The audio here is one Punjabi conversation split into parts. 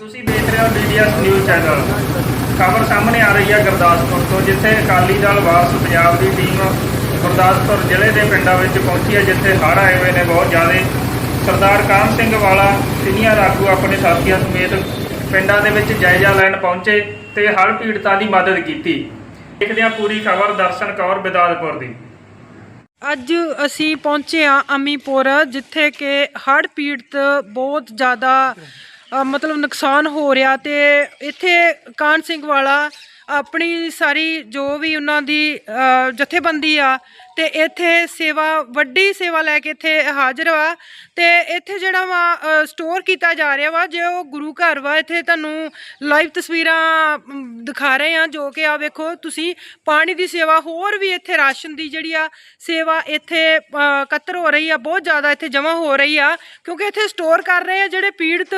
ਤੁਸੀਂ ਦੇਖ ਰਹੇ ਹੋ ਡੀਡੀਐਸ ਨਿਊਜ਼ ਚੈਨਲ ਖਬਰ ਸਾਹਮਣੇ ਆ ਰਹੀ ਹੈ ਗੁਰਦਾਸਪੁਰ ਤੋਂ, ਜਿੱਥੇ ਅਕਾਲੀ ਦਲ ਵਾਪਸ ਪੰਜਾਬ ਦੀ ਟੀਮ ਗੁਰਦਾਸਪੁਰ ਜ਼ਿਲ੍ਹੇ ਦੇ ਪਿੰਡਾਂ ਵਿੱਚ ਪਹੁੰਚੀ ਹੈ, ਜਿੱਥੇ ਹੜ੍ਹ ਆਏ ਹੋਏ ਨੇ ਬਹੁਤ ਜ਼ਿਆਦੇ। ਸਰਦਾਰ ਕਾਹਨ ਸਿੰਘ ਵਾਲਾ ਸੀਨੀਅਰ ਆਗੂ ਆਪਣੇ ਸਾਥੀਆਂ ਸਮੇਤ ਪਿੰਡਾਂ ਦੇ ਵਿੱਚ ਜਾਇਜ਼ਾ ਲੈਣ ਪਹੁੰਚੇ ਤੇ ਹੜ੍ਹ ਪੀੜਤਾਂ ਦੀ ਮਦਦ ਕੀਤੀ। ਦੇਖਦੇ ਹਾਂ ਪੂਰੀ ਖਬਰ ਦਰਸ਼ਨ ਕੌਰ, ਬਿਦਾਦਪੁਰ ਦੀ। ਅੱਜ ਅਸੀਂ ਪਹੁੰਚੇ ਆ ਅਮੀਪੁਰ, ਜਿੱਥੇ ਕਿ ਹੜ੍ਹ ਪੀੜਤ ਬਹੁਤ ਜ਼ਿਆਦਾ ਮਤਲਬ ਨੁਕਸਾਨ ਹੋ ਰਿਹਾ ਤੇ ਇੱਥੇ ਕਾਨ ਸਿੰਘ ਵਾਲਾ ਆਪਣੀ ਸਾਰੀ ਜੋ ਵੀ ਉਹਨਾਂ ਦੀ ਜਥੇਬੰਦੀ ਆ ਤੇ ਇੱਥੇ ਸੇਵਾ ਵੱਡੀ ਸੇਵਾ ਲੈ ਕੇ ਇੱਥੇ ਹਾਜ਼ਰ ਵਾ। ਤੇ ਇੱਥੇ ਜਿਹੜਾ ਵਾ ਸਟੋਰ ਕੀਤਾ ਜਾ ਰਿਹਾ ਵਾ ਜੇ ਉਹ ਗੁਰੂ ਘਰ ਵਾ ਇੱਥੇ ਤੁਹਾਨੂੰ ਲਾਈਵ ਤਸਵੀਰਾਂ ਦਿਖਾ ਰਹੇ ਆ ਜੋ ਕਿ ਆ ਵੇਖੋ ਤੁਸੀਂ ਪਾਣੀ ਦੀ ਸੇਵਾ ਹੋਰ ਵੀ ਇੱਥੇ ਰਾਸ਼ਨ ਦੀ ਜਿਹੜੀ ਆ ਸੇਵਾ ਇੱਥੇ ਅ, ਇਕੱਤਰ ਹੋ ਰਹੀ ਆ ਬਹੁਤ ਜ਼ਿਆਦਾ ਇੱਥੇ ਜਮ੍ਹਾਂ ਹੋ ਰਹੀ ਆ ਕਿਉਂਕਿ ਇੱਥੇ ਸਟੋਰ ਕਰ ਰਹੇ ਆ ਜਿਹੜੇ ਪੀੜਤ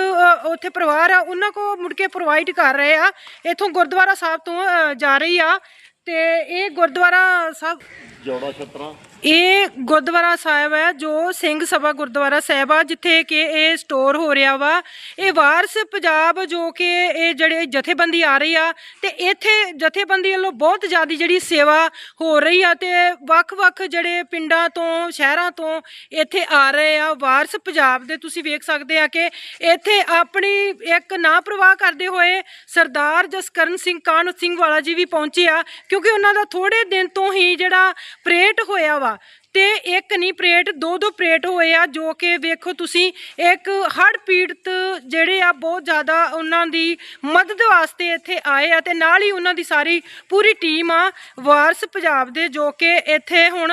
ਉੱਥੇ ਪਰਿਵਾਰ ਆ ਉਹਨਾਂ ਕੋ ਮੁੜ ਕੇ ਪ੍ਰੋਵਾਈਡ ਕਰ ਰਹੇ ਆ ਇੱਥੋਂ ਗੁਰਦੁਆਰਾ ਸਾਹਿਬ ਤੋਂ ਜਾ ਰਹੀ ਆ। ਤੇ ਇਹ ਗੁਰਦੁਆਰਾ ਸਾਹਿਬ ਜੋੜਾ ਛਤਰਾ। ਇਹ ਗੁਰਦੁਆਰਾ ਸਾਹਿਬ ਹੈ, ਜੋ ਸਿੰਘ ਸਭਾ ਗੁਰਦੁਆਰਾ ਸਾਹਿਬ ਆ, ਜਿੱਥੇ ਕਿ ਇਹ ਸਟੋਰ ਹੋ ਰਿਹਾ ਵਾ। ਇਹ ਵਾਰਸ ਪੰਜਾਬ ਜੋ ਕਿ ਇਹ ਜਿਹੜੇ ਜਥੇਬੰਦੀ ਆ ਰਹੀ ਆ, ਤੇ ਇੱਥੇ ਜਥੇਬੰਦੀ ਵੱਲੋਂ ਬਹੁਤ ਜ਼ਿਆਦਾ ਜਿਹੜੀ ਸੇਵਾ ਹੋ ਰਹੀ ਆ, ਤੇ ਵੱਖ-ਵੱਖ ਜਿਹੜੇ ਪਿੰਡਾਂ ਤੋਂ, ਸ਼ਹਿਰਾਂ ਤੋਂ ਇੱਥੇ ਆ ਰਹੇ ਆ। ਵਾਰਸ ਪੰਜਾਬ ਦੇ ਤੁਸੀਂ ਵੇਖ ਸਕਦੇ ਆ ਕਿ ਇੱਥੇ ਆਪਣੀ ਇੱਕ ਨਾ ਪ੍ਰਵਾਹ ਕਰਦੇ ਹੋਏ ਸਰਦਾਰ ਜਸਕਰਨ ਸਿੰਘ ਕਾਨ ਸਿੰਘ ਵਾਲਾ ਜੀ ਵੀ ਪਹੁੰਚੇ ਆ, ਕਿਉਂਕਿ ਉਹਨਾਂ ਦਾ ਥੋੜੇ ਦਿਨ ਤੋਂ ਹੀ ਜਿਹੜਾ ਪ੍ਰੇਟ ਹੋਇਆ ਵਾ ਤੇ ਇੱਕ ਨਹੀਂ ਪ੍ਰੇਟ ਦੋ ਦੋ ਪ੍ਰੇਟ ਹੋਏ ਆ ਜੋ ਕਿ ਵੇਖੋ ਤੁਸੀਂ ਇੱਕ ਹੜ੍ਹ ਪੀੜਤ ਜਿਹੜੇ ਆ ਬਹੁਤ ਜ਼ਿਆਦਾ ਉਹਨਾਂ ਦੀ ਮਦਦ ਵਾਸਤੇ ਇੱਥੇ ਆਏ ਆ ਤੇ ਨਾਲ ਹੀ ਉਹਨਾਂ ਦੀ ਸਾਰੀ ਪੂਰੀ ਟੀਮ ਆ ਵਾਰਸ ਪੰਜਾਬ ਦੇ ਜੋ ਕਿ ਇੱਥੇ ਹੁਣ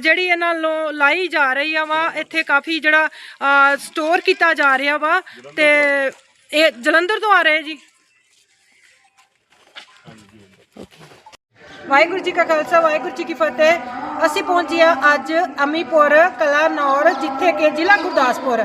ਜਿਹੜੀ ਇਹਨਾਂ ਨੂੰ ਲਾਈ ਜਾ ਰਹੀ ਆ ਵਾ ਇੱਥੇ ਕਾਫੀ ਜਿਹੜਾ ਸਟੋਰ ਕੀਤਾ ਜਾ ਰਿਹਾ ਵਾ ਤੇ ਇਹ ਜਲੰਧਰ ਤੋਂ ਆ ਰਹੇ ਜੀ। ਵਾਹਿਗੁਰੂ ਜੀ ਕਾ ਖਾਲਸਾ ਵਾਹਿਗੁਰੂ ਜੀ ਕੀ ਫਤਿਹ। ਅਸੀਂ ਪਹੁੰਚੇ ਆ ਅੱਜ ਅਮੀਪੁਰ ਕਲਾਨੌਰ ਜਿੱਥੇ ਕਿ ਜ਼ਿਲ੍ਹਾ ਗੁਰਦਾਸਪੁਰ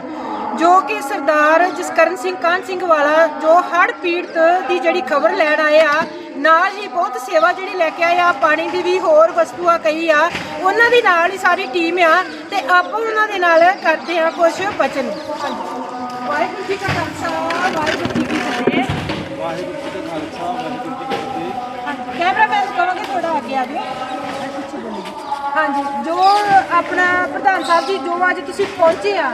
ਜੋ ਕਿ ਸਰਦਾਰ ਜਸਕਰਨ ਸਿੰਘ ਕਾਨ ਸਿੰਘ ਵਾਲਾ ਜੋ ਹੜ੍ਹ ਪੀੜਤ ਦੀ ਜਿਹੜੀ ਖਬਰ ਲੈਣ ਆਏ ਆ ਨਾਲ ਹੀ ਬਹੁਤ ਸੇਵਾ ਜਿਹੜੀ ਲੈ ਕੇ ਆਏ ਆ ਪਾਣੀ ਦੀ ਵੀ ਹੋਰ ਵਸਤੂਆਂ ਕਈ ਆ ਉਹਨਾਂ ਦੀ ਨਾਲ ਹੀ ਸਾਰੀ ਟੀਮ ਆ ਤੇ ਆਪਾਂ ਉਹਨਾਂ ਦੇ ਨਾਲ ਕਰਦੇ ਆ ਕੁਝ ਬਚਨ। ਵਾਹਿਗੁਰੂ ਜੀ ਕਾ ਖਾਲਸਾ ਵਾਹਿਗੁਰੂ ਜੀ ਕੀ ਫਤਿਹ। ਵਾਹਿਗੁਰੂ ਜੀ ਕਾ ਖਾਲਸਾ ਵਾਹਿਗੁਰੂ ਜੀ ਕੀ ਫਤਿਹ। ਕੈਮਰਾਮੈਨ ਕਹੋਗੇ ਥੋੜਾ ਅੱਗੇ ਆ ਜਾਓ। ਹਾਂਜੀ ਜੋ ਆਪਣਾ ਪ੍ਰਧਾਨ ਸਾਹਿਬ ਜੀ ਜੋ ਅੱਜ ਤੁਸੀਂ ਪਹੁੰਚੇ ਆ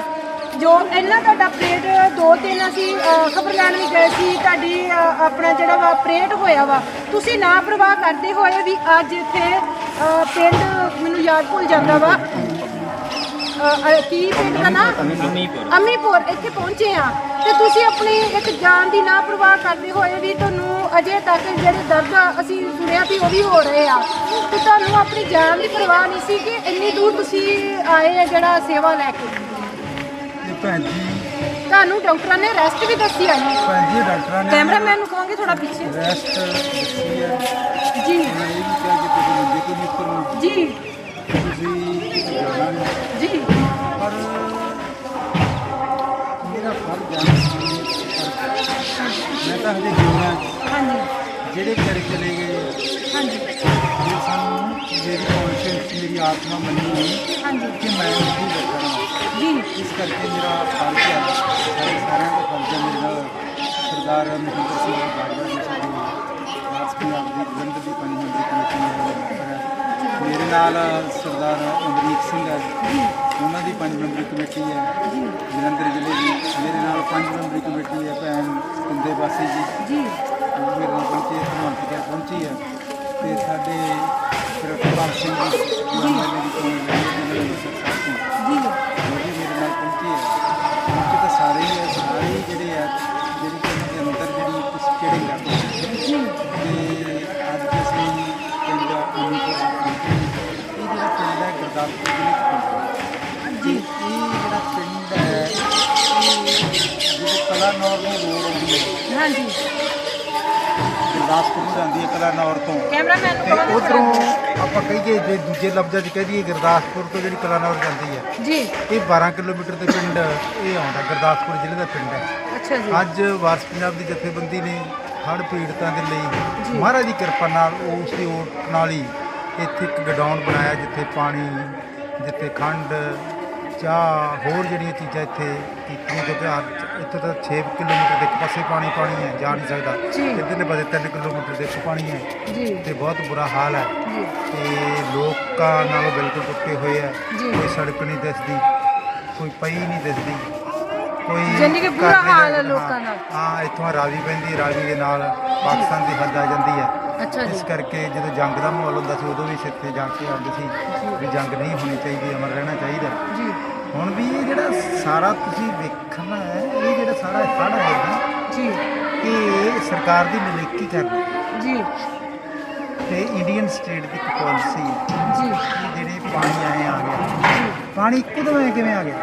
ਜੋ ਇਹਨਾਂ ਤੁਹਾਡਾ ਪ੍ਰੇਡ ਦੋ ਤਿੰਨ ਅਸੀਂ ਖਬਰ ਲੈਣ ਵੀ ਗਏ ਸੀ ਤੁਹਾਡੀ ਅ, ਆਪਣਾ ਜਿਹੜਾ ਵਾ ਪ੍ਰੇਡ ਹੋਇਆ ਵਾ ਤੁਸੀਂ ਨਾ ਪ੍ਰਵਾਹ ਕਰਦੇ ਹੋਏ ਵੀ ਅੱਜ ਇੱਥੇ ਅ, ਪਿੰਡ ਮੈਨੂੰ ਯਾਦ ਭੁੱਲ ਜਾਂਦਾ ਵਾ ਅ, ਅ, ਕੀ ਪਿੰਡ ਦਾ ਨਾਂ? ਅਮੀਪੁਰ। ਅਮੀਪੁਰ ਇੱਥੇ ਪਹੁੰਚੇ ਆ। ਤੇ ਤੁਸੀਂ ਆਪਣੀ ਇੱਕ ਜਾਨ ਦੀ ਨਾ ਪ੍ਰਵਾਹ ਕਰਦੇ ਹੋਏ ਵੀ ਤੁਹਾਨੂੰ ਅਜੇ ਤੱਕ ਜਿਹੜੇ ਦਰਦ ਅਸੀਂ ਸੁਣਿਆ ਵੀ ਉਹ ਵੀ ਹੋ ਰਹੇ ਆ। ਤੇ ਤੁਹਾਨੂੰ ਆਪਣੀ ਜਾਨ ਦੀ ਪਰਵਾਹ ਨਹੀਂ ਸੀ ਕਿ ਇੰਨੀ ਦੂਰ ਤੁਸੀਂ ਆਏ ਆ ਜਿਹੜਾ ਸੇਵਾ ਲੈ ਕੇ। ਇਹ ਭੈਣ ਜੀ ਤੁਹਾਨੂੰ ਡਾਕਟਰਾਂ ਨੇ ਰੈਸਟ ਵੀ ਦੱਸੀ ਆ। ਜੀ ਭੈਣ ਜੀ ਡਾਕਟਰਾਂ ਨੇ ਕੈਮਰਾਮੈਨ ਨੂੰ ਕਹਾਂਗੇ ਥੋੜਾ ਪਿੱਛੇ। ਰੈਸਟ ਦੱਸੀ ਹੈ ਜੀ। ਤਾਂ ਹਜੇ ਜਿਉਣਾ ਹਾਂਜੀ। ਜਿਹੜੇ ਵਿਚਾਰੇ ਚਲੇ ਗਏ ਹਾਂਜੀ। ਜੇ ਸਾਨੂੰ ਮੇਰੀ ਕੌਨਸ਼ੀਅੰਸ ਮੇਰੀ ਆਤਮਾ ਮੰਨੀ ਨਹੀਂ ਹਾਂਜੀ। ਕਿ ਮੈਂ ਉੱਥੇ ਬੈਠਣਾ ਜੀ। ਇਸ ਕਰਕੇ ਮੇਰਾ ਫਰਜ਼ ਹੈ। ਸਾਰੇ ਸਾਰਿਆਂ ਦਾ ਫਰਜ਼ ਹੈ ਮੇਰੇ ਸਰਦਾਰ ਮਹਿੰਦਰ ਸਿੰਘ ਬਾਜਵਾ ਜੀ ਸਾਡੇ ਰਾਜ ਪੰਜਾਬ ਦੀ ਜਲੰਧਰ ਦੀ ਪੰਜ ਮੈਂਬਰੀ ਕਮੇਟੀ ਦੇ ਮੈਂਬਰ ਹੈ। ਮੇਰੇ ਨਾਲ ਸਰਦਾਰ ਅਮਰੀਕ ਸਿੰਘ ਹੈ। ਉਹਨਾਂ ਦੀ ਪੰਜ ਮੈਂਬਰੀ ਕਮੇਟੀ ਹੈ। ਜਲੰਧਰ ਜ਼ਿਲ੍ਹੇ ਦੀ ਮੇਰੇ ਨਾਲ ਪੰਜ ਮੈਂਬਰੀ ਕਮੇਟੀ ਹੈ। ਭੈਣ ਕੁੰਦੇ ਵਾਸੀ ਜੀ। ਜੀ। ਮੇਰੇ ਨਾਲ ਪਹੁੰਚੇ ਹਨੂੰਮਾਨ ਪਹੁੰਚੀ ਹੈ ਤੇ ਸਾਡੇ ਫਿਰ ਕੁਲਵੰਤ ਸਿੰਘ ਜੀ ਐਮਐਲਏ ਦੀ ਚੋਣ ਨੂੰ ਹੈ। ਹਾਂਜੀ। ਗੁਰਦਾਸਪੁਰ ਨੂੰ ਜਾਂਦੀ ਹੈ ਕਲਾਨੌਰ ਤੋਂ। ਕੈਮਰਾਮੈਨ ਨੂੰ ਉਧਰੋਂ ਆਪਾਂ ਕਹੀਏ ਜੇ ਦੂਜੇ ਲਫ਼ਜ਼ਾਂ 'ਚ ਕਹਿ ਦਈਏ ਗੁਰਦਾਸਪੁਰ ਤੋਂ ਜਿਹੜੀ ਕਲਾਨੌਰ ਜਾਂਦੀ ਹੈ ਜੀ। ਇਹ 12 ਕਿਲੋਮੀਟਰ ਦੇ ਪਿੰਡ ਇਹ ਆਉਂਦਾ ਗੁਰਦਾਸਪੁਰ ਜ਼ਿਲ੍ਹੇ ਦਾ ਪਿੰਡ ਹੈ। ਅੱਛਾ ਜੀ। ਅੱਜ ਵਾਰਸ ਪੰਜਾਬ ਦੀ ਜਥੇਬੰਦੀ ਨੇ ਹੜ੍ਹ ਪੀੜਤਾਂ ਦੇ ਲਈ ਮਹਾਰਾਜ ਦੀ ਕਿਰਪਾ ਨਾਲ ਉਸ ਦੀ ਓਟ ਨਾਲ ਹੀ ਇੱਥੇ ਇੱਕ ਗਡਾਊਨ ਬਣਾਇਆ ਜਿੱਥੇ ਪਾਣੀ ਜਿੱਥੇ ਖੰਡ ਜਾਂ ਹੋਰ ਜਿਹੜੀਆਂ ਚੀਜ਼ਾਂ ਇੱਥੇ ਕੀਤੀਆਂ ਕਿਉਂਕਿ ਅੱਜ ਇੱਥੇ ਤਾਂ 6 ਕਿਲੋਮੀਟਰ ਦੇ ਇੱਕ ਪਾਸੇ ਪਾਣੀ ਪਾਣੀ ਹੈ ਜਾ ਨਹੀਂ ਸਕਦਾ। ਜੀ। ਇੱਧਰਲੇ ਪਾਸੇ 3 ਕਿਲੋਮੀਟਰ ਦੇ ਇੱਕ ਪਾਣੀ ਹੈ। ਜੀ। ਤੇ ਬਹੁਤ ਬੁਰਾ ਹਾਲ ਹੈ। ਜੀ। ਤੇ ਲੋਕਾਂ ਨਾਲੋਂ ਬਿਲਕੁਲ ਟੁੱਟੇ ਹੋਏ ਆ ਜੀ। ਕੋਈ ਸੜਕ ਨਹੀਂ ਦਿਸਦੀ ਕੋਈ ਪਈ ਨਹੀਂ ਦਿਸਦੀ। ਕੋਈ ਯਾਨੀ ਕਿ ਬੁਰਾ ਘਰ ਨਹੀਂ ਹਾਲ ਹੈ। ਲੋਕਾਂ ਨਾਲ। ਹਾਂ ਇੱਥੋਂ ਰਾਵੀ ਪੈਂਦੀ ਰਾਵੀ ਦੇ ਨਾਲ ਪਾਕਿਸਤਾਨ ਦੀ ਹੱਦ ਆ ਜਾਂਦੀ ਹੈ। ਅੱਛਾ ਜੀ। ਇਸ ਕਰਕੇ ਜਦੋਂ ਜੰਗ ਦਾ ਮਾਹੌਲ ਹੁੰਦਾ ਸੀ ਉਦੋਂ ਵੀ ਇੱਥੇ ਜਾ ਕੇ ਆਉਂਦੇ ਸੀ ਵੀ ਜੰਗ ਨਹੀਂ ਹੋਣੀ ਚਾਹੀਦੀ ਅਮਰ ਰਹਿਣਾ ਚਾਹੀਦਾ। ਹੁਣ ਵੀ ਇਹ ਜਿਹੜਾ ਸਾਰਾ ਤੁਸੀਂ ਵੇਖਣਾ ਹੈ ਇਹ ਜਿਹੜਾ ਸਾਰਾ ਹੜ੍ਹ ਹੈ ਨਾ ਜੀ। ਇਹ ਸਰਕਾਰ ਦੀ ਨਲੇਕੀ ਕਰਦੀ ਜੀ। ਤੇ ਇੰਡੀਅਨ ਸਟੇਟ ਦੀ ਇੱਕ ਪਾਲਿਸੀ ਹੈ ਜੀ। ਕਿ ਜਿਹੜੇ ਪਾਣੀ ਆਏ ਆ ਗਿਆ। ਪਾਣੀ ਇੱਕਦਮ ਐ ਕਿਵੇਂ ਆ ਗਿਆ?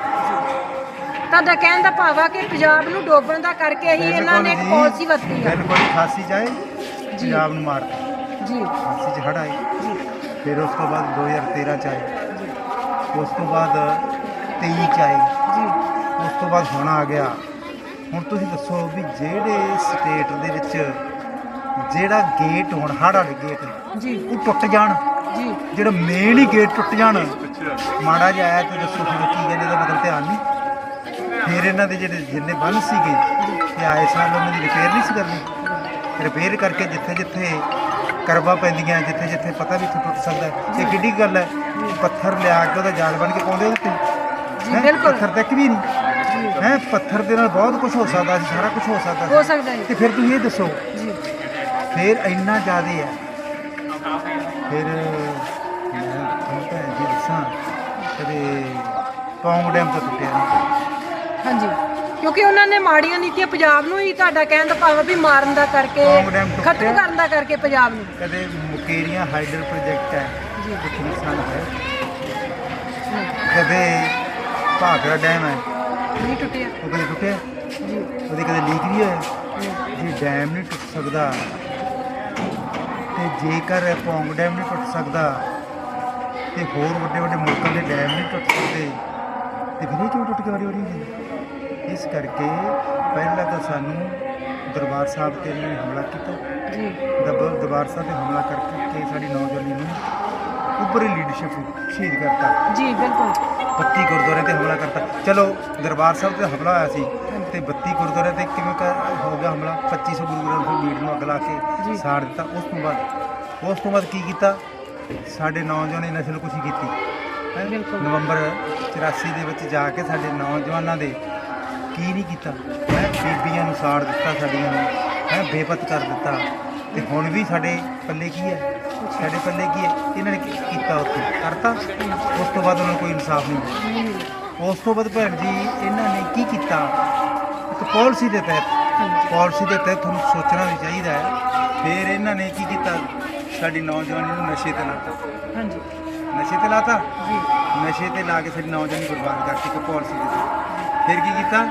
ਤੁਹਾਡਾ ਕਹਿਣ ਦਾ ਭਾਵ ਆ ਕਿ ਪੰਜਾਬ ਨੂੰ ਡੋਬਣ ਦਾ ਕਰਕੇ ਹੀ ਇਹਨਾਂ ਨੇ ਇੱਕ ਪਾਲਿਸੀ ਵਰਤੀ ਆ। ਬਿਲਕੁਲ ਖਾਸੀ ਜਾਏ। ਪੰਜਾਬ ਨੂੰ ਮਾਰ ਜੀ। ਖਾਸੀ ਚ ਹੜ੍ਹ ਜੀ। ਫਿਰ ਉਸ ਤੋਂ ਬਾਅਦ 2013 ਚ ਆਏ। ਉਸ ਤੋਂ ਬਾਅਦ 23 ਚ ਆਏ ਜੀ। ਉਸ ਤੋਂ ਬਾਅਦ ਹੁਣ ਆ ਗਿਆ। ਹੁਣ ਤੁਸੀਂ ਦੱਸੋ ਵੀ ਜਿਹੜੇ ਸਟੇਟ ਦੇ ਵਿੱਚ ਜਿਹੜਾ ਗੇਟ ਹੁਣ ਹੜ੍ਹ ਵਾਲੇ ਗੇਟ ਜੀ। ਉਹ ਟੁੱਟ ਜਾਣ? ਜੀ। ਜਿਹੜਾ ਮੇਨ ਹੀ ਗੇਟ ਟੁੱਟ ਜਾਣ? ਮਾੜਾ ਜਿਹਾ ਆਇਆ ਤੇ ਦੱਸੋ ਫਿਰ ਕੀ ਕਹਿੰਦੇ ਦਾ ਮਤਲਬ ਧਿਆਨ ਨਹੀਂ। ਫਿਰ ਇਹਨਾਂ ਦੇ ਜਿਹੜੇ ਜਿੰਨੇ ਬੰਨ ਸੀਗੇ ਤੇ ਆਏ ਸਾਲ ਉਹਨਾਂ ਦੀ ਰਿਪੇਅਰ ਨਹੀਂ ਸੀ ਕਰਨੀ। ਰਿਪੇਅਰ ਕਰਕੇ ਜਿੱਥੇ ਜਿੱਥੇ ਕਰਵਾ ਪੈਂਦੀਆਂ ਜਿੱਥੇ ਜਿੱਥੇ ਪਤਾ ਵੀ ਟੁੱਟ ਸਕਦਾ। ਇਹ ਕਿੱਡੀ ਗੱਲ ਹੈ? ਪੱਥਰ ਲਿਆ ਕੇ ਉਹਦਾ ਜਾਲ ਬਣ ਕੇ ਪਾਉਂਦੇ ਉਹਦੇ ਤੇ ਹੈਂ? ਬਿਲਕੁਲ। ਪੱਥਰ ਤੱਕ ਵੀ ਨਹੀਂ। ਹੈ? ਪੱਥਰ ਦੇ ਨਾਲ ਬਹੁਤ ਕੁਝ ਹੋ ਸਕਦਾ ਸੀ ਸਾਰਾ ਕੁਝ ਹੋ ਸਕਦਾ ਸੀ। ਹੋ ਸਕਦਾ ਹੈ ਤੇ ਫਿਰ ਤੁਸੀਂ ਇਹ ਦੱਸੋ ਜੀ। ਫਿਰ ਇੰਨਾ ਜ਼ਿਆਦੇ ਹੈ। ਫਿਰ ਮੈਂ ਤੁਹਾਨੂੰ ਭੈਣ ਜੀ ਦੱਸਾਂ ਕਦੇ ਪੌਂਗ ਡੈਮ ਤੋਂ ਟੁੱਟਿਆ ਨਹੀਂ। ਹਾਂਜੀ। ਕਿਉਂਕਿ ਉਹਨਾਂ ਨੇ ਮਾੜੀਆਂ ਨੀਤੀਆਂ ਪੰਜਾਬ ਨੂੰ ਹੀ ਤੁਹਾਡਾ ਕਹਿਣ ਦਾ ਭਾਵ ਆ ਵੀ ਮਾਰਨ ਦਾ ਕਰਕੇ ਟੁੱਟਿਆ। ਖਤਮ ਕਰਨ ਦਾ ਕਰਕੇ ਪੰਜਾਬ ਨੂੰ। ਕਦੇ ਮੁਕੇਰੀਆਂ ਹਾਈਡਰ ਪ੍ਰੋਜੈਕਟ ਹੈ ਜੀ। ਕੁਛ ਨੁਕਸਾਨ ਹੈ ਕਦੇ ਭਾਖੜਾ ਡੈਮ ਹੈ? ਨਹੀਂ ਟੁੱਟਿਆ। ਉਹ ਕਦੇ ਟੁੱਟਿਆ? ਜੀ। ਉਹਦੇ ਕਦੇ ਲੀਕ ਨਹੀਂ ਹੋਇਆ? ਜੇ। ਡੈਮ ਨਹੀਂ ਟੁੱਟ ਸਕਦਾ। ਤੇ ਜੇਕਰ ਪੌਂਗ ਡੈਮ ਨਹੀਂ ਟੁੱਟ ਸਕਦਾ ਤੇ ਹੋਰ ਵੱਡੇ ਵੱਡੇ ਮੁਲਕਾਂ ਦੇ ਡੈਮ ਨਹੀਂ ਟੁੱਟ ਸਕਦੇ ਤੇ ਫਿਰ ਇਹ ਕਿਉਂ ਟੁੱਟ ਕੇ ਵਾਰੀ ਵਾਰੀ ਹੁੰਦੇ ਇਸ ਕਰਕੇ ਪਹਿਲਾਂ ਤਾਂ ਸਾਨੂੰ ਦਰਬਾਰ ਸਾਹਿਬ ਤੇ ਨੇ ਹਮਲਾ ਕੀਤਾ। ਜੀ। ਦਬ- ਦਰਬਾਰ ਸਾਹਿਬ ਤੇ ਹਮਲਾ ਕਰਕੇ ਸਾਡੀ ਨੌਜਵਾਨੀ ਨੂੰ ਉੱਪਰੀ ਲੀਡਰਸ਼ਿਪ ਸ਼ਹੀਦ ਕਰਤਾ। ਜੀ ਬਿਲਕੁਲ। 32 ਗੁਰਦੁਆਰੇ ਤੇ ਹਮਲਾ ਕਰਤਾ। ਚਲੋ ਦਰਬਾਰ ਸਾਹਿਬ ਤੇ ਹਮਲਾ ਹੋਇਆ ਸੀ ਤੇ 32 ਗੁਰਦੁਆਰੇ ਤੇ ਕਿਵੇਂ ਕਰ- ਹੋ ਗਿਆ ਹਮਲਾ? 2500 ਗੁਰੂ ਗ੍ਰੰਥ ਸਾਹਿਬ ਮੀਟ ਨੂੰ ਅੱਗ ਲਾ। ਕੇ ਸਾੜ ਦਿੱਤਾ। ਉਸ ਤੋਂ ਬਾਅਦ ਉਸ ਤੋਂ ਬਾਅਦ ਕੀ ਕੀਤਾ? ਸਾਡੇ ਨੌਜਵਾਨਾਂ ਨੇ ਨਸਲਕੁਸ਼ੀ ਕੀਤੀ। ਹੈਂ? ਬਿਲਕੁਲ। ਨਵੰਬਰ 84 ਦੇ ਵਿੱਚ ਜਾ ਕੇ ਸਾਡੇ ਨੌਜਵਾਨਾਂ ਦੇ ਕੀ ਨਹੀਂ ਕੀਤਾ? ਹੈ? ਬੀਬੀਆਂ ਨੂੰ ਸਾੜ ਦਿੱਤਾ ਸਾਡੀਆਂ ਨੂੰ। ਹੈ? ਬੇਪਤ ਕਰ ਦਿੱਤਾ। ਤੇ ਹੁਣ ਵੀ ਸਾਡੇ ਪੱਲੇ ਕੀ ਹੈ? ਸਾਡੇ ਪੱਲੇ ਕੀ ਹੈ? ਇਹਨਾਂ ਨੇ ਕੀ ਕੀਤਾ ਉੱਥੇ? ਕਰਤਾ? ਉਸ ਤੋਂ ਬਾਅਦ ਉਹਨਾਂ ਨੂੰ ਕੋਈ ਇਨਸਾਫ ਨਹੀਂ ਮਿਲਿਆ। ਉਸ ਤੋਂ ਬਾਅਦ ਭੈਣ ਜੀ ਇਹਨਾਂ ਨੇ ਕੀ ਕੀਤਾ? ਇੱਕ ਪਾਲਿਸੀ ਦੇ ਤਹਿਤ ਪਾਲਿਸੀ ਦੇ ਤਹਿਤ ਤੁਹਾਨੂੰ ਸੋਚਣਾ ਵੀ ਚਾਹੀਦਾ ਹੈ। ਫਿਰ ਇਹਨਾਂ ਨੇ ਕੀ ਕੀਤਾ? ਸਾਡੀ ਨੌਜਵਾਨੀ ਨੂੰ ਨਸ਼ੇ ਤੇ ਲਾਤਾ। ਹਾਂਜੀ। ਨਸ਼ੇ ਤੇ ਲਾਤਾ? ਜੀ। ਨਸ਼ੇ ਤੇ ਲਾ ਕੇ ਸਾਡੀ ਨੌਜਵਾਨੀ ਬਰਬਾਦ ਕਰਤੀ ਇੱਕ ਪਾਲਿਸੀ ਦੇ ਤਹਿਤ। ਫਿਰ ਕੀ ਕੀਤਾ?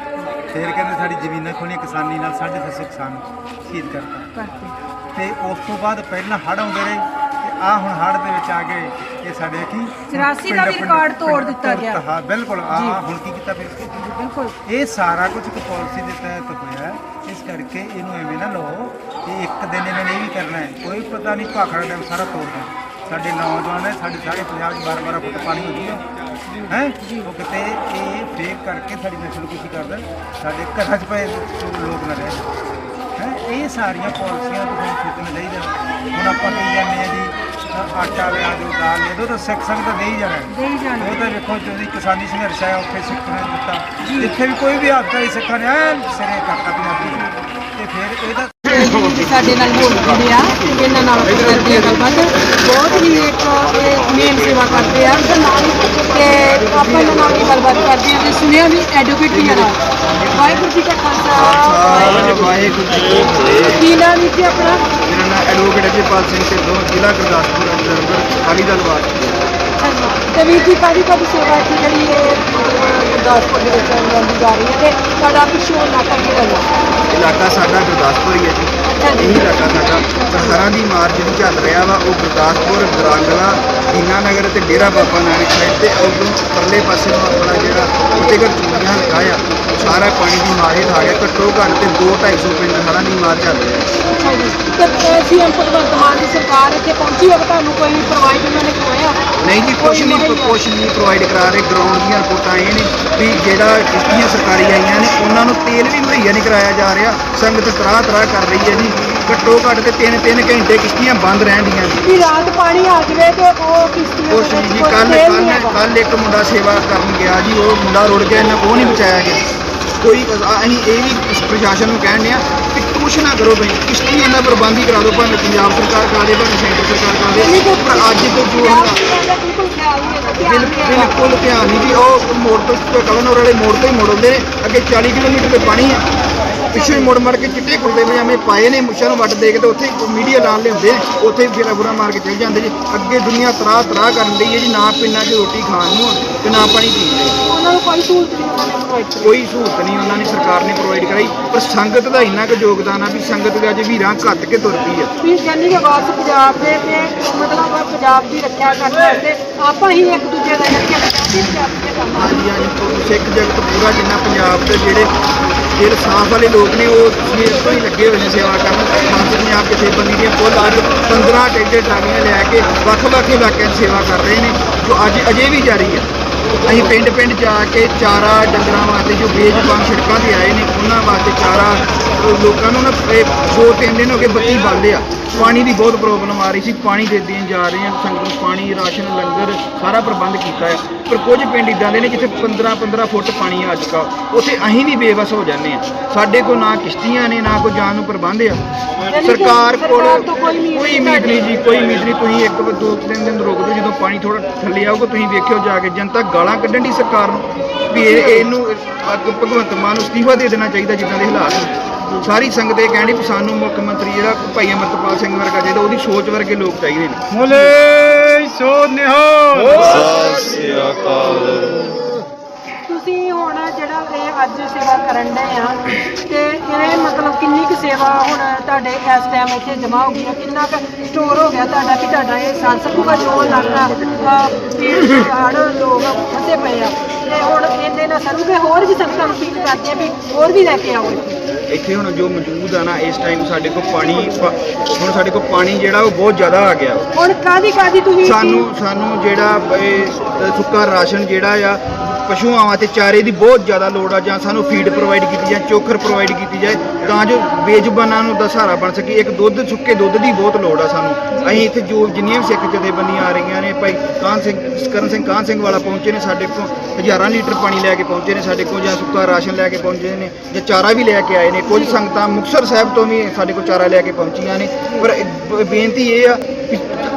ਫਿਰ ਕਹਿੰਦੇ ਸਾਡੀ ਜ਼ਮੀਨਾਂ ਖੋਲੀਆਂ ਕਿਸਾਨੀ ਨਾਲ 650 ਕਿਸਾਨ ਸ਼ਹੀਦ ਕਰਤਾ। ਤੇ ਉਸ ਤੋਂ ਬਾਅਦ ਪਹਿਲਾਂ ਹੜ੍ਹ ਆਉਂਦੇ ਰਹੇ। ਆ ਹੁਣ ਹੜ੍ਹ ਦੇ ਵਿੱਚ ਆ ਗਏ ਇਹ ਸਾਡੇ ਕੀ 84 ਦਾ ਵੀ ਰਿਕਾਰਡ ਤੋੜ ਦਿੱਤਾ ਗਿਆ। ਹਾਂ ਬਿਲਕੁਲ ਆ। ਹੁਣ ਕੀ ਕੀਤਾ ਫਿਰ? ਬਿਲਕੁਲ। ਇਹ ਸਾਰਾ ਕੁਝ ਇੱਕ ਪਾਲਿਸੀ ਦੇ ਤਹਿਤ ਹੋਇਆ। ਹੈ। ਇਸ ਕਰਕੇ ਇਹਨੂੰ ਐਵੇਂ ਨਾ ਲਓ ਕਿ ਇੱਕ ਦਿਨ ਇਹਨਾਂ ਨੇ ਇਹ ਵੀ ਕਰਨਾ ਹੈ। ਕੋਈ ਪਤਾ ਨਹੀਂ ਭਾਖੜਾ ਡੈਮ ਸਾਰਾ ਤੋੜ ਦੇਣਾ। ਸਾਡੇ ਨੌਜਵਾਨ ਹੈ ਸਾਡੇ ਸਾਰੇ ਪੰਜਾਬ 'ਚ 12 12 ਫੁੱਟ ਪਾਣੀ ਹੋ। ਜੂਗਾ ਹੈ ਉਹ ਕਿਤੇ ਇਹ ਫੇਕ ਕਰਕੇ ਸਾਡੀ ਨਸਲ ਕੁਸ਼ੀ ਕਰਦਾ ਸਾਡੇ ਘਰਾਂ 'ਚ ਪਏ ਲੋਕ ਨਾ ਰਹਿਣ। ਹੈ? ਇਹ ਸਾਰੀਆਂ ਪਾਲਿਸੀਆਂ ਤੋਂ ਸਾਨੂੰ ਸੋਚਣਾ ਚਾਹੀਦਾ ਹੁਣ ਆਪਾਂ ਕਹੀ ਜਾਂਦੇ ਆ ਜੀ ਆਟਾ ਲਿਆ ਦਿਓ ਦਾਲ ਲਿਆ ਦਿਓ ਤਾਂ ਸਿੱਖ ਸੰਗ ਤਾਂ ਨਹੀਂ ਜਾਣਾ ਦੇਈ ਜਾਣਾ ਉਹ ਤਾਂ ਵੇਖੋ ਜਦੋਂ ਕਿਸਾਨੀ ਸੰਘਰਸ਼ ਆਇਆ ਉੱਥੇ ਸਿੱਖਾਂ ਨੇ ਦਿੱਤਾ। ਜਿੱਥੇ ਵੀ ਕੋਈ ਵੀ ਹੱਥ ਆਈ ਸਿੱਖਾਂ ਨੇ ਐਨ ਸਿਰੇ ਕਰਤਾ ਪੰਜਾਬੀ ਨੂੰ। ਤੇ ਫਿਰ ਇਹਦਾ ਜੀ ਸਾਡੇ ਨਾਲ ਹੋ ਜੁੜੇ ਆ ਤੇ ਇਹਨਾਂ ਨਾਲ ਆਪਾਂ ਕਰਦੇ ਆ ਗੱਲਬਾਤ। ਬਹੁਤ ਹੀ ਇੱਕ ਮੇਨ ਸੇਵਾ ਕਰਦੇ ਆ। ਤੇ ਨਾਲ ਤੇ ਆਪਾਂ ਇਹਨਾਂ ਨਾਲ ਵੀ ਗੱਲਬਾਤ ਕਰਦੇ ਆ ਤੇ ਸੁਣਿਆ ਵੀ ਐਡਵੋਕੇਟ ਵੀ ਆ ਨਾਲ। ਵਾਹਿਗੁਰੂ ਜੀ ਕਾ ਖਾਲਸਾ ਵਾਹਿਗੁਰੂ ਜੀ ਕੀ ਫਤਿਹ। ਕੀ ਨਾਮ ਹੈ ਜੀ ਆਪਣਾ? ਮੇਰਾ ਨਾਮ ਐਡਵੋਕੇਟ ਅਜੇਪਾਲ ਸਿੰਘ ਢਿੱਲੋਂ ਜ਼ਿਲ੍ਹਾ ਗੁਰਦਾਸਪੁਰ ਅਬਜ਼ਰਵਰ ਅਕਾਲੀ ਦਲ ਵਾਸਤੇ ਤੇ ਵੀਰ ਜੀ ਕਾਹਦੀ ਕਾਹਦੀ ਸੇਵਾ ਇੱਥੇ ਜਿਹੜੀ ਇਹ ਗੁਰਦਾਸਪੁਰ ਦੇ ਵਿੱਚ ਜਾਂਦੀ ਜਾ ਰਹੀ ਹੈ ਤੇ ਤੁਹਾਡਾ ਪਿਛੋਂ ਇਲਾਕਾ ਕਿਹੜਾ ਹੈ? ਇਲਾਕਾ ਸਾਡਾ ਗੁਰਦਾਸਪੁਰ ਹੀ ਹੈ ਜੀ। ਇਹੀ ਇਲਾਕਾ ਸਾਡਾ ਸਰਦਾਰਾਂ ਦੀ ਮਾਰ ਜਿਹੜੀ ਚੱਲ ਰਿਹਾ ਵਾ ਉਹ ਗੁਰਦਾਸਪੁਰ ਦਰਾਂਗਲਾ ਦੀਨਾਨਗਰ ਤੇ ਡੇਰਾ ਬਾਬਾ ਨਾਨਕ ਸਾਹਿਬ ਤੇ ਉਦੋਂ ਪਰਲੇ ਪਾਸੇ ਨੂੰ ਆਪਣਾ ਜਿਹੜਾ ਫਤਿਹਗੜ੍ਹ ਚੂੜੀਆਂ ਹਲਕਾ ਆ ਸਾਰਾ ਪਾਣੀ ਦੀ ਮਾਰ ਹੇਠ ਆ ਗਿਆ ਘੱਟੋ ਘੱਟ ਤੇ 2 250 ਪਿੰਡ ਹੜ੍ਹਾਂ ਦੀ ਮਾਰ ਚੱਲ ਰਿਹਾ ਅੱਛਾ ਜੀ ਤੇ ਸੀਐਮ ਭਗਵੰਤ ਮਾਨ ਦੀ ਸਰਕਾਰ ਇੱਥੇ ਪਹੁੰਚੀ ਹੋਵੇ ਤੁਹਾਨੂੰ ਕੋਈ ਪ੍ਰੋਵਾਈਡ ਉਹਨਾਂ ਨੇ ਕਰਵਾਇਆ ਨਹੀਂ ਜੀ ਕੁਛ ਨਹੀਂ ਕੁਛ ਨਹੀਂ ਪ੍ਰੋਵਾਈਡ ਕਰਾ ਰਹੇ ਗਰਾਊਂਡ ਦੀਆਂ ਰਿਪੋਰਟਾਂ ਇਹ ਨੇ ਵੀ ਜਿਹੜਾ ਕਿਸ਼ਤੀਆਂ ਸਰਕਾਰੀ ਆਈਆਂ ਨੇ ਉਹਨਾਂ ਨੂੰ ਤੇਲ ਵੀ ਮੁਹੱਈਆ ਨਹੀਂ ਕਰਾਇਆ ਜਾ ਰਿਹਾ ਸੰਗਤ ਤਰਾਹ ਤਰਾਹ ਕਰ ਰਹੀ ਹੈ ਜੀ। ਘੱਟੋ ਘੱਟ ਤੇ 3-3 ਘੰਟੇ ਕਿਸ਼ਤੀਆਂ ਬੰਦ ਰਹਿੰਦੀਆਂ ਨੇ। ਵੀ ਰਾਤ ਪਾਣੀ ਆ ਜਵੇ ਤੇ ਉਹ ਕਿਸ਼ਤੀਆਂ ਕੁਛ ਨਹੀਂ ਜੀ ਕੱਲ ਕੱਲ ਕੱਲ ਇੱਕ ਮੁੰਡਾ ਸੇਵਾ ਕਰਨ ਗਿਆ ਜੀ ਉਹ ਮੁੰਡਾ ਰੁੜ ਗਿਆ ਇਹਨਾਂ ਉਹ ਨਹੀਂ ਬਚਾਇਆ ਗਿਆ। ਕੋਈ ਅਸੀਂ ਇਹ ਵੀ ਪ੍ਰਸ਼ਾਸਨ ਨੂੰ ਕਹਿਣ ਆ ਕਿ ਕੁਛ ਨਾ ਕਰੋ ਬਈ ਕਿਸ਼ਤੀਆਂ ਦਾ ਪ੍ਰਬੰਧ ਕਰਾ ਦਿਓ ਭਾਵੇਂ ਪੰਜਾਬ ਸਰਕਾਰ ਕਰਾ ਦੇ ਭਾਵੇਂ ਸੈਂਟਰ ਸਰਕਾਰ ਕਰਾ ਦੇ ਪਰ ਅੱਜ ਤੋਂ ਜੋ ਹਾਲਾਤ ਬਿਲਕੁਲ ਧਿਆਨ ਨਹੀਂ ਜੀ ਉਹ ਮੋੜ ਤੋਂ ਕਲਨੌਰ ਵਾਲੇ ਮੋੜ ਤੋਂ ਹੀ ਮੋੜ ਆਉਂਦੇ ਨੇ। ਅੱਗੇ 40 ਕਿਲੋਮੀਟਰ ਤੇ ਪਾਣੀ ਹੈ। ਪਿੱਛੇ ਮੁੜ ਮੜ ਕੇ ਚਿੱਟੇ ਕੁੜਤੇ ਪਜਾਮੇ ਪਾਏ ਨੇ ਮੁੱਛਾਂ ਨੂੰ ਵੱਟ ਦੇ ਕੇ ਤੇ ਉੱਥੇ ਮੀਡੀਆ ਲਾਣ ਲਿਆਉਂਦੇ ਉੱਥੇ ਫੇਰਾ ਬੁਰਾ ਮਾਰ ਕੇ ਚਲ ਜਾਂਦੇ ਜੀ ਅੱਗੇ ਦੁਨੀਆ ਤਰਾਹ ਤਰਾਹ ਕਰਨ ਲਈ ਹੈ ਜੀ ਨਾ ਪਿੰਡਾਂ 'ਚ ਰੋਟੀ ਖਾਣ ਨੂੰ ਤੇ ਨਾ ਪਾਣੀ ਪੀਣ ਲਈ ਉਹਨਾਂ ਨੂੰ ਕੋਈ ਸਹੂਲਤ ਨਹੀਂ ਉਹਨਾਂ ਨੇ ਪ੍ਰੋਵਾਈਡ ਕੀਤੀ। ਕੋਈ ਸਹੂਲਤ ਨਹੀਂ ਉਹਨਾਂ ਨੇ ਸਰਕਾਰ ਨੇ ਪ੍ਰੋਵਾਈਡ ਕਰਾਈ। ਪਰ ਸੰਗਤ ਦਾ ਇੰਨਾ ਕੁ ਯੋਗਦਾਨ ਆ ਵੀ ਸੰਗਤ ਦੇ ਅੱਜ ਵੀਰਾਂ ਘੱਟ ਕੇ ਤੁਰ ਪਈ ਆ। ਵੀ ਕਹਿੰਦੀ ਕਿ ਵਾਪਸ ਪੰਜਾਬ ਦੇ ਤੇ ਮਤਲਬ ਪੰਜਾਬ ਦੀ ਰੱਖਿਆ ਕਰਨ ਵਾਸਤੇ ਆਪਾਂ ਹੀ ਇੱਕ ਦੂਜੇ ਦਾ ਰੱਖਿਆ ਚਾਹੀਦੀ ਪੰਜਾਬ ਦੇ ਕੰਮ ਆ। ਸਿੱਖ ਜਗਤ ਪੂਰਾ ਜਿੰਨਾ ਪੰਜਾਬ ਦੇ ਜਿਹੜੇ ਜਿਹੜੇ ਸਾਫ਼ ਵਾਲੇ ਲੋਕ ਨੇ, ਉਹ ਸਵੇਰ ਤੋਂ ਹੀ ਲੱਗੇ ਹੋਏ ਨੇ ਸੇਵਾ ਕਰਨ। ਖਾਸ ਪੰਜਾਬ ਕਿਸੇ ਬੰਦੀ ਦੀਆਂ ਕੁੱਲ ਅੱਜ 15 ਟੈਕਟਰ ਟਰਾਲੀਆਂ ਲੈ ਕੇ ਵੱਖ-ਵੱਖ ਇਲਾਕਿਆਂ 'ਚ ਸੇਵਾ ਕਰ ਰਹੇ ਨੇ, ਜੋ ਅੱਜ ਅਜੇ ਵੀ ਜਾਰੀ ਹੈ। ਅਸੀਂ ਪਿੰਡ ਪਿੰਡ ਜਾ ਕੇ ਚਾਰਾ ਡੰਗਰਾਂ ਵਾਸਤੇ ਜੋ ਬੇਜ਼ਬਾਨ ਸੜਕਾਂ ਤੇ ਆਏ ਨੇ ਉਹਨਾਂ ਵਾਸਤੇ ਚਾਰਾ ਲੋਕਾਂ ਨੂੰ ਨਾ ਦੋ ਤਿੰਨ ਦਿਨ ਹੋ ਗਏ ਬੱਤੀ ਬੰਦ ਆ। ਪਾਣੀ ਦੀ ਬਹੁਤ ਪ੍ਰੋਬਲਮ ਆ ਰਹੀ ਸੀ ਪਾਣੀ ਦੇ ਦੇਣ ਜਾ ਰਹੇ ਹਾਂ ਸੰਗਤ ਨੂੰ ਪਾਣੀ ਰਾਸ਼ਨ ਲੰਗਰ ਸਾਰਾ ਪ੍ਰਬੰਧ ਕੀਤਾ ਹੈ ਪਰ ਕੁਝ ਪਿੰਡ ਇਦਾਂ ਦੇ ਨੇ ਜਿੱਥੇ 15 15 ਫੁੱਟ ਪਾਣੀ ਆ ਚੁੱਕਾ। ਉੱਥੇ ਅਸੀਂ ਵੀ ਬੇਵਸ ਹੋ ਜਾਂਦੇ ਆ ਸਾਡੇ ਕੋਲ ਨਾ ਕਿਸ਼ਤੀਆਂ ਨੇ ਨਾ ਕੋਈ ਜਾਣ ਨੂੰ ਪ੍ਰਬੰਧ ਆ। ਸਰਕਾਰ ਕੋਲ ਕੋਈ ਉਮੀਦ ਨਹੀਂ ਜੀ ਕੋਈ ਉਮੀਦ ਨਹੀਂ। ਤੁਸੀਂ ਇੱਕ ਦੋ ਤਿੰਨ ਦਿਨ ਰੁਕ ਦਿਓ ਜਦੋਂ ਪਾਣੀ ਥੋੜਾ ਥੱਲੇ ਆਊਗਾ ਤੁਸੀਂ ਵੇਖਿਓ ਜਾ ਕੇ। ਜਨਤਾ ਗਾਲਾਂ ਕੱਢਣ ਦੀ ਸਰਕਾਰ ਨੂੰ ਵੀ ਇਹ ਇਹਨੂੰ ਅੱਗ ਭਗਵੰਤ ਮਾਨ ਨੂੰ ਅਸਤੀਫਾ ਦੇ ਦੇਣਾ ਚਾਹੀਦਾ ਜਿੱਦਾਂ ਦੇ ਹਾਲਾਤ ਨੇ। ਸਾਰੀ ਸੰਗਤ ਇਹ ਕਹਿੰਦੀ ਵੀ ਸਾਨੂੰ ਮੁੱਖ ਮੰਤਰੀ ਜਿਹੜਾ ਭਾਈ ਅਮਰਤਪਾਲ ਸਿੰਘ ਵਰਗਾ ਚਾਹੀਦਾ ਉਹਦੀ ਸੋਚ ਵਰਗੇ ਲੋਕ ਚਾਹੀਦੇ ਨੇ। ਬੋਲੇ ਸੋ ਨਿਹਾਲ। ਤੁਸੀਂ ਹੁਣ ਇਹ ਅੱਜ ਸੇਵਾ ਕਰਨ ਦੇ ਆ। ਤੇ ਇਹ ਮਤਲਬ ਕਿੰਨੀ ਕੁ ਸੇਵਾ ਹੁਣ ਤੁਹਾਡੇ ਇਸ ਟਾਈਮ ਇੱਥੇ ਜਮ੍ਹਾਂ ਹੋ ਗਈ ਹੈ? ਕਿੰਨਾ ਕੁ ਸਟੋਰ ਹੋ ਗਿਆ ਤੁਹਾਡਾ ਕਿ ਤੁਹਾਡਾ ਇਹ ਸੰਨ ਸਕੂਗਾ ਜੋ ਪੀੜ ਹੜ ਲੋਕ ਫਸੇ ਪਏ ਆ। ਤੇ ਹੁਣ ਇਹਦੇ ਨਾਲ ਸਰੂਗੇ ਹੋਰ ਵੀ ਸੰਗਤਾਂ ਨੂੰ ਅਪੀਲ ਕਰਦੇ ਆ ਵੀ ਹੋਰ ਵੀ ਲੈ ਕੇ ਆਓ। ਇੱਥੇ। ਹੁਣ ਜੋ ਮੌਜੂਦ ਆ ਨਾ ਇਸ ਟਾਈਮ ਸਾਡੇ ਕੋਲ ਪਾਣੀ ਹੁਣ ਸਾਡੇ ਕੋਲ ਪਾਣੀ ਜਿਹੜਾ ਉਹ ਬਹੁਤ ਜ਼ਿਆਦਾ ਆ ਗਿਆ। ਹੁਣ ਕਾਦੀ ਕਾਦੀ ਤੁਸੀਂ ਸਾਨੂੰ ਸਾਨੂੰ ਜਿਹੜਾ ਇਹ ਸੁੱਕਾ ਰਾਸ਼ਨ ਜਿਹੜਾ ਆ ਪਸ਼ੂਆਂ ਤੇ ਚਾਰੇ ਦੀ ਬਹੁਤ ਜ਼ਿਆਦਾ ਲੋੜ ਆ, ਜਾਂ ਸਾਨੂੰ ਫੀਡ ਪ੍ਰੋਵਾਈਡ ਕੀਤੀ ਜਾਏ, ਚੋਖਰ ਪ੍ਰੋਵਾਈਡ ਕੀਤੀ ਜਾਏ, ਤਾਂ ਜੋ ਬੇਜ਼ੁਬਾਨਾਂ ਨੂੰ ਦਾ ਸਹਾਰਾ ਬਣ ਸਕੇ। ਇੱਕ ਦੁੱਧ, ਸੁੱਕੇ ਦੁੱਧ ਦੀ ਬਹੁਤ ਲੋੜ ਆ ਸਾਨੂੰ। ਅਸੀਂ ਇੱਥੇ ਜੋ ਜਿੰਨੀਆਂ ਵੀ ਸਿੱਖ ਜਥੇਬੰਦੀਆਂ ਆ ਰਹੀਆਂ ਨੇ, ਭਾਈ ਕਾਹਨ ਸਿੰਘ, ਕਰਨ ਸਿੰਘ ਕਾਹਨ ਸਿੰਘ ਵਾਲਾ ਪਹੁੰਚੇ ਨੇ ਸਾਡੇ ਕੋਲ, ਹਜ਼ਾਰਾਂ ਲੀਟਰ ਪਾਣੀ ਲੈ ਕੇ ਪਹੁੰਚੇ ਨੇ ਸਾਡੇ ਕੋਲ, ਜਾਂ ਸੁੱਕਾ ਰਾਸ਼ਨ ਲੈ ਕੇ ਪਹੁੰਚੇ ਨੇ, ਜਾਂ ਚਾਰਾ ਵੀ ਲੈ ਕੇ ਆਏ ਨੇ। ਕੁਝ ਸੰਗਤਾਂ ਮੁਕਤਸਰ ਸਾਹਿਬ ਤੋਂ ਵੀ ਸਾਡੇ ਕੋਲ ਚਾਰਾ ਲੈ ਕੇ ਪਹੁੰਚੀਆਂ ਨੇ। ਪਰ ਬੇਨਤੀ ਇਹ ਆ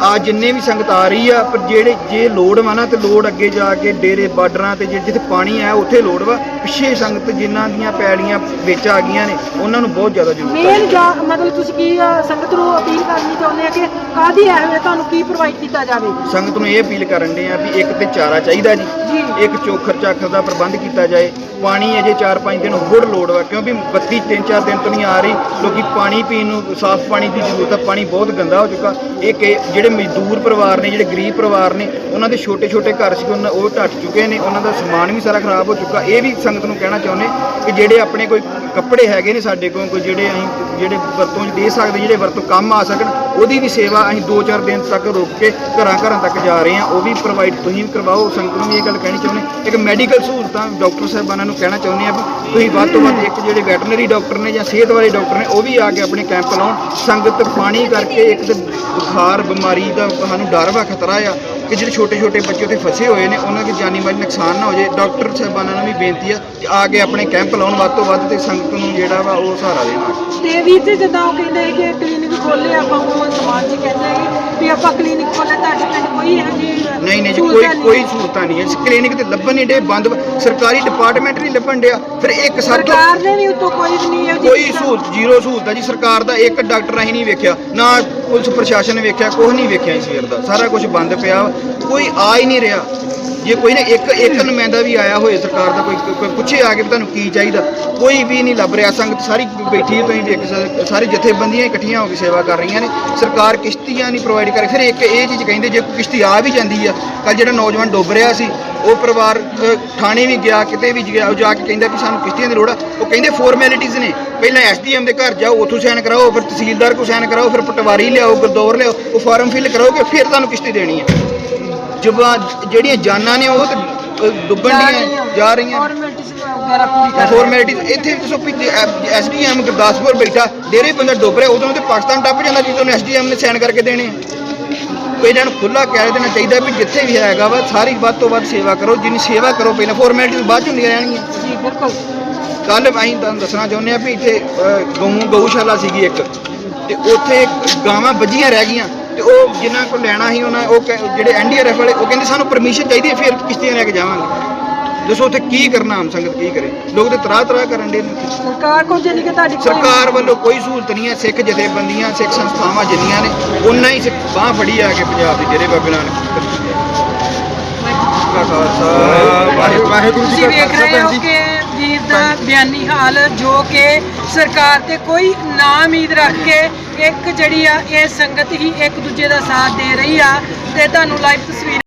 ਆ ਜਿੰਨੇ ਵੀ ਸੰਗਤ ਆ ਰਹੀ ਆ ਪਰ ਜਿਹੜੇ ਜੇ ਲੋੜ ਵਾ ਨਾ ਤੇ ਲੋੜ ਅੱਗੇ ਜਾ ਕੇ ਡੇਰੇ ਬਾਰਡਰਾਂ ਤੇ ਜਿੱਥੇ ਪਾਣੀ ਆ ਉੱਥੇ ਲੋੜ ਵਾ। ਪਿੱਛੇ ਸੰਗਤ ਜਿਨ੍ਹਾਂ ਦੀਆਂ ਪੈਲੀਆਂ ਵਿੱਚ ਆ ਗਈਆਂ ਨੇ ਉਹਨਾਂ ਨੂੰ ਬਹੁਤ ਜ਼ਿਆਦਾ ਜ਼ਰੂਰਤ ਮੇਨ ਹੈ ਜਾਂ ਮਤਲਬ ਤੁਸੀਂ ਕੀ ਅ, ਸੰਗਤ ਨੂੰ ਅਪੀਲ ਕਰਨੀ ਚਾਹੁੰਦੇ ਆ ਕਿ ਕਾਦੀ ਹੈ ਵੇ ਤੁਹਾਨੂੰ ਕੀ ਪ੍ਰੋਵਾਈਡ ਕੀਤਾ ਜਾਵੇ? ਸੰਗਤ ਨੂੰ ਇਹ ਅਪੀਲ ਕਰਨ ਦੇ ਆ ਵੀ ਇੱਕ ਤੇ ਚਾਰਾ ਚਾਹੀਦਾ ਜੀ। ਜੀ। ਇੱਕ ਚੋਖਰ ਚਾਖਰ ਦਾ ਪ੍ਰਬੰਧ ਕੀਤਾ ਜਾਏ। ਪਾਣੀ ਅਜੇ 4-5 ਦਿਨ ਹੋਰ ਲੋੜ ਵਾ ਕਿਉਂਕਿ ਬੱਤੀ 3-4 ਦਿਨ ਤੋਂ ਨਹੀਂ ਆ ਰਹੀ। ਲੋਕੀ ਪਾਣੀ ਪੀਣ ਨੂੰ ਸਾਫ਼ ਪਾਣੀ ਦੀ ਜ਼ਰੂਰਤ ਆ ਪਾਣੀ ਬਹੁਤ ਗੰਦਾ ਹੋ ਚੁੱਕਾ। ਇਹ ਕਿ ਜਿਹੜੇ ਮਜ਼ਦੂਰ ਪਰਿਵਾਰ ਨੇ, ਜਿਹੜੇ ਗਰੀਬ ਪਰਿਵਾਰ ਨੇ, ਉਹਨਾਂ ਦੇ ਛੋਟੇ-ਛੋਟੇ ਘਰ ਸੀ, ਉਹਨਾਂ ਉਹ ਢੱਟ ਚੁੱਕੇ ਨੇ, ਉਹਨਾਂ ਦਾ ਸਮਾਨ ਵੀ ਸਾਰਾ ਖਰਾਬ ਹੋ ਚੁੱਕਾ। ਇਹ ਵੀ ਸੰਗਤ ਨੂੰ ਕਹਿਣਾ ਚਾਹੁੰਦੇ ਕਿ ਜਿਹੜੇ ਆਪਣੇ ਕੋਈ ਕੱਪੜੇ ਹੈਗੇ ਨੇ ਸਾਡੇ ਕੋਲ, ਕੋਈ ਜਿਹੜੇ ਅਸੀਂ ਜਿਹੜੇ ਵਰਤੋਂ 'ਚ ਦੇ ਸਕਦੇ, ਜਿਹੜੇ ਵਰਤੋਂ ਕੰਮ ਆ ਸਕਣ, ਉਹਦੀ ਵੀ ਸੇਵਾ ਅਸੀਂ 2-4 ਦਿਨ ਤੱਕ ਰੋਕ ਕੇ ਘਰਾਂ ਘਰਾਂ ਤੱਕ ਜਾ ਰਹੇ ਹਾਂ। ਉਹ ਵੀ ਪ੍ਰੋਵਾਈਡ ਤੁਸੀਂ ਵੀ ਕਰਵਾਓ। ਸੰਗਤ ਨੂੰ ਵੀ ਇਹ ਗੱਲ ਕਹਿਣੀ ਚਾਹੁੰਦੇ ਇੱਕ ਮੈਡੀਕਲ ਸਹੂਲਤਾਂ ਡਾਕਟਰ ਸਾਹਿਬਾਨਾਂ ਨੂੰ ਕਹਿਣਾ ਚਾਹੁੰਦੇ ਆ ਵੀ ਤੁਸੀਂ ਵੱਧ ਤੋਂ ਵੱਧ ਇੱਕ ਜਿਹੜੇ ਵੈਟਰਨਰੀ ਡਾਕਟਰ ਨੇ ਜਾਂ ਸਿਹਤ ਵਾਲੇ ਡਾਕਟਰ ਨੇ, ਉਹ ਵੀ ਆ ਕੇ ਆਪਣੇ ਕੈਂਪ ਲਾਉਣ। ਸੰਗਤ ਪਾਣੀ ਕਰਕੇ ਇੱਕ ਤੇ ਬੁਖਾਰ, ਬਿਮਾਰੀ ਦਾ ਸਾਨੂੰ ਡਰ ਵਾ, ਖਤਰਾ ਆ ਕਿ ਜਿਹੜੇ ਛੋਟੇ ਛੋਟੇ ਬੱਚੇ ਉੱਥੇ ਫਸੇ ਹੋਏ ਨੇ, ਉਹਨਾਂ ਦੀ ਜਾਨੀ ਮਾਲੀ ਨੁਕਸਾਨ ਨਾ ਹੋ ਜਾਏ। ਡਾਕਟਰ ਸਾਹਿਬਾਨਾਂ ਨੂੰ ਵੀ ਬੇਨਤੀ ਆ ਆ ਕੇ ਆਪਣੇ ਕੈਂਪ ਲਾਉਣ ਵੱਧ ਤੋਂ ਵੱਧ ਤੇ ਸੰਗਤ ਨੂੰ ਜਿਹੜਾ ਵਾ ਉਹ ਸਹਾਰਾ ਦੇਣ। ਤੇ ਵੀਰ ਜੀ ਜਿੱਦਾਂ ਉਹ ਕਹਿੰਦੇ ਕਿ ਕਲੀਨਿਕ ਖੋਲੇ ਆਪਾਂ ਉਹ ਸਮਾਜ ਜੀ ਕਹਿੰਦੇ ਕਿ ਵੀ ਆਪਾਂ ਕਲੀਨਿਕ ਖੋਲੇ ਤੁਹਾਡੇ ਪਿੰਡ ਕੋਈ ਹੈ ਜੀ ਨਹੀਂ ਨਹੀਂ ਜੀ ਕੋਈ ਕੋਈ ਸਹੂਲਤਾਂ ਨਹੀਂ ਹੈ। ਕਲੀਨਿਕ ਤੇ ਲੱਭਣ ਨਹੀਂ ਡੇ ਬੰਦ ਸਰਕਾਰੀ ਡਿਪਾਰਟਮੈਂਟ ਨਹੀਂ ਲੱਭਣ ਡਿਆ। ਫਿਰ ਇੱਕ ਸਰਕਾਰ ਨੇ ਵੀ ਉਤੋਂ ਕੋਈ ਵੀ ਨਹੀਂ ਹੈ ਜੀ ਕੋਈ ਸਹੂਲਤ ਜ਼ੀਰੋ ਸਹੂਲਤ ਹੈ ਜੀ। ਸਰਕਾਰ ਦਾ ਇੱਕ ਡਾਕਟਰ ਅਸੀਂ ਨਹੀਂ ਵੇਖਿਆ ਨਾ ਪੁਲਿਸ ਪ੍ਰਸ਼ਾਸਨ ਵੇਖਿਆ ਕੁਝ ਨਹੀਂ ਵੇਖਿਆ ਇਸ ਵੀਰ ਦਾ। ਸਾਰਾ ਕੁਝ ਬੰਦ ਪਿਆ। ਵਾ। ਕੋਈ ਆ ਹੀ ਨਹੀਂ ਰਿਹਾ। ਜੇ ਕੋਈ ਨਾ ਇੱਕ ਇੱਕ ਨੁਮਾਇੰਦਾ ਵੀ ਆਇਆ ਹੋਏ ਸਰਕਾਰ ਦਾ, ਕੋਈ ਕੋਈ ਪੁੱਛੇ ਆ ਕੇ ਵੀ ਤੁਹਾਨੂੰ ਕੀ ਚਾਹੀਦਾ, ਕੋਈ ਵੀ ਨਹੀਂ ਲੱਭ ਰਿਹਾ। ਸੰਗਤ ਸਾਰੀ ਬੈਠੀ ਹੈ ਤੁਸੀਂ ਦੇਖ ਸਕਦੇ ਸਾਰੀ ਜਥੇਬੰਦੀਆਂ ਇਕੱਠੀਆਂ ਹੋ ਕੇ ਸੇਵਾ ਕਰ ਰਹੀਆਂ ਨੇ। ਸਰਕਾਰ ਕਿਸ਼ਤੀਆਂ ਨਹੀਂ ਪ੍ਰੋਵਾਈਡ ਕਰ ਰਹੀ। ਫਿਰ ਇੱਕ ਇਹ ਚੀਜ਼ ਕਹਿੰਦੇ, ਜੇ ਕਿਸ਼ਤੀ ਆ ਵੀ ਜਾਂਦੀ ਆ ਕੱਲ ਜਿਹੜਾ ਨੌਜਵਾਨ ਡੁੱਬ ਰਿਹਾ ਸੀ, ਉਹ ਪਰਿਵਾਰ ਥਾਣੇ ਵੀ ਗਿਆ, ਕਿਤੇ ਵੀ ਗਿਆ, ਉਹ ਜਾ ਕੇ ਕਹਿੰਦਾ ਵੀ ਸਾਨੂੰ ਕਿਸ਼ਤੀਆਂ ਦੀ ਲੋੜ ਆ। ਉਹ ਕਹਿੰਦੇ ਫਾਰਮੈਲਿਟੀਜ਼ ਨੇ। ਪਹਿਲਾਂ ਐਸਡੀਐਮ ਦੇ ਘਰ ਜਾਓ, ਉੱਥੋਂ ਸਾਈਨ ਕਰਾਓ, ਫਿਰ ਤਹਿਸੀਲਦਾਰ ਕੋ ਸਾਈਨ ਕਰਾਓ, ਫਿਰ ਪਟਵਾਰੀ ਲਿਆਓ, ਗੁਰਦੌਰ ਲਿਆਓ, ਉਹ ਫਾਰਮ ਫਿਲ ਕਰਾਓਗੇ, ਫਿਰ ਤੁਹਾਨੂੰ ਕਿਸ਼ਤੀ ਦੇਣੀ ਹੈ ਜਬਾਂ ਜਿਹੜੀਆਂ ਜਾਨਾਂ ਨੇ ਉਹ ਤੇ ਡੁੱਬਣ ਦੀਆਂ ਜਾ ਰਹੀਆਂ। ਫਾਰਮੈਲਿਟੀਜ਼ ਇੱਥੇ ਦੱਸੋ ਵੀ ਐਸਡੀਐਮ ਗੁਰਦਾਸਪੁਰ ਬੈਠਾ ਡੇਰੇ ਬੰਦਾ ਡੁੱਬ ਰਿਹਾ ਉਦੋਂ ਤੇ ਪਾਕਿਸਤਾਨ ਟੱਪ ਜਾਂਦਾ ਜਦੋਂ ਐਸਡੀਐਮ ਨੇ ਸਾਈਨ ਕਰਕੇ ਦੇਣੇ। ਇਹਨਾਂ ਨੂੰ ਖੁੱਲਾ ਕਹਿ ਦੇਣਾ ਚਾਹੀਦਾ ਵੀ ਜਿੱਥੇ ਵੀ ਹੈਗਾ ਵਾ ਸਾਰੀ ਵੱਧ ਤੋਂ ਵੱਧ ਸੇਵਾ ਕਰੋ ਜਿੰਨੀ ਸੇਵਾ ਕਰੋ ਪਹਿਲਾਂ ਫਾਰਮੈਲਿਟੀਜ਼ ਬਾਅਦ ਚ ਹੁੰਦੀਆਂ ਰਹਿਣਗੀਆਂ। ਜੀ ਬਿਲਕੁਲ। ਕੱਲ ਅਸੀਂ ਤੁਹਾਨੂੰ ਦੱਸਣਾ ਚਾਹੁੰਦੇ ਆ ਵੀ ਇੱਥੇ ਗਊ ਗਊਸ਼ਾਲਾ ਸੀਗੀ ਇੱਕ ਤੇ ਉੱਥੇ ਗਾਵਾਂ ਵੱਜੀਆਂ ਰਹਿ ਗਈਆਂ। ਤੇ ਉਹ ਜਿਨ੍ਹਾਂ ਕੋਲ ਲੈਣਾ ਸੀ ਉਹਨਾਂ ਉਹ ਕਹਿ- ਜਿਹੜੇ ਐਨਡੀਆਰਐਫ ਵਾਲੇ ਉਹ ਕਹਿੰਦੇ ਸਾਨੂੰ ਪਰਮਿਸ਼ਨ ਚਾਹੀਦੀ ਹੈ ਫਿਰ ਕਿਸ਼ਤੀਆਂ ਲੈ ਕੇ ਜਾਵਾਂਗੇ। ਦੱਸੋ ਉੱਥੇ ਕੀ ਕਰਨਾ ਆਮ ਸੰਗਤ ਕੀ ਕਰੇ? ਲੋਕ ਤੇ ਤਰਾਹ ਤਰਾਹ ਕਰਨ ਦੇ ਨੇ ਸਰਕਾਰ ਕੋਲ ਜਾਨੀ ਕਿ ਤੁਹਾਡੀ ਕੋਈ- ਸਰਕਾਰ ਵੱਲੋਂ ਕੋਈ ਸਹੂਲਤ ਨਹੀਂ ਹੈ ਸਿੱਖ ਜਥੇਬੰਦੀਆਂ ਸਿੱਖ ਸੰਸਥਾਵਾਂ ਜਿੰਨੀਆਂ ਨੇ ਉਹਨਾਂ ਹੀ ਸਿੱਖ ਬਾਹ ਫੜੀ ਆ ਕੇ ਪੰਜਾਬ ਦੇ ਜਿਹੜੇ ਬਾਬੇ ਨਾਨਕ ਦਾ ਖਾਲਸਾ ਵਾਹਿਗੁਰੂ ਜੀ ਤੁਸੀਂ ਕਾ ਵੇਖ ਖਾਲਸਾ ਰਹੇ ਹੋ ਜੀ। ਕਿ ਬਿਆਨੀ ਹਾਲ ਜੋ ਕਿ ਸਰਕਾਰ ਤੇ ਕੋਈ ਨਾ ਉਮੀਦ ਰੱਖ ਕੇ ਇੱਕ ਜਿਹੜੀ ਆ, ਇਹ ਸੰਗਤ ਹੀ ਇੱਕ ਦੂਜੇ ਦਾ ਸਾਥ ਦੇ ਰਹੀ ਆ ਤੇ ਤੁਹਾਨੂੰ ਲਾਈਵ ਤਸਵੀਰ